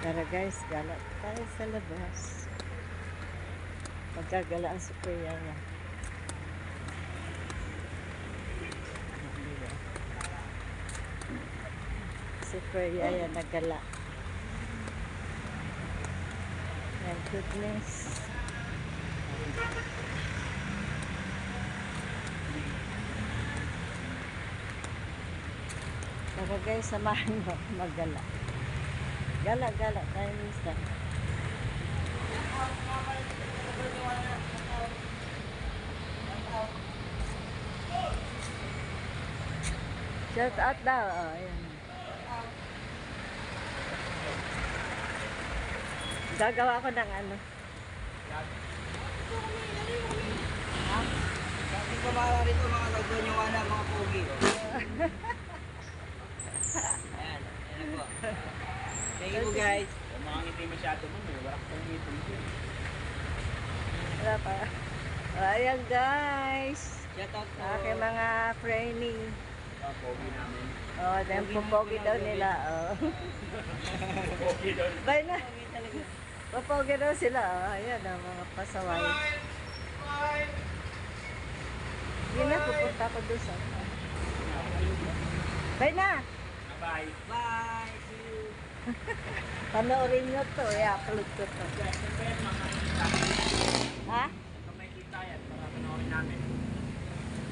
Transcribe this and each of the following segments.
Tara guys, gala tayo sa labas. Magkagala ang super yaya. Super yaya nagala. My goodness. Tara guys, samahan mo ako maggala. Gala, gala tayo minsan. Shout out daw. Oh, ayan. Gagawa ko ng ano. Kasi kumara rito mga lagyan yung wala mga pogi. oh. Ayan, ayan po. Thank you guys. Kung mga ngiti masyado mo, may wala kang ngiti mo. Wala pa. Oh, ayan guys. Shout out po. Aking mga training. Ang pogi namin. Oh, then pupogi daw nila. Oh. Pogi doon. Bye na. Pupogi daw sila. Oh, ayan ang mga pasaway. Hindi na, pupunta ko doon sa... Bye na! Bye. Bye. See you. Panoorin nyo to, i-upload ko to. Ha? Kung may kita yan, para panoorin namin.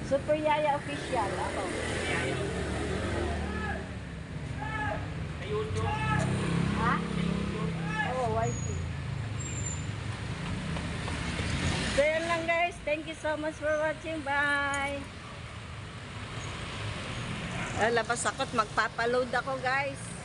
Super Yaya Official, ako. Ayaw. Sa YouTube. Ha? Oh, YT. So yan lang guys. Thank you so much for watching. Bye! Ah, labas ako at magpapaload ako guys.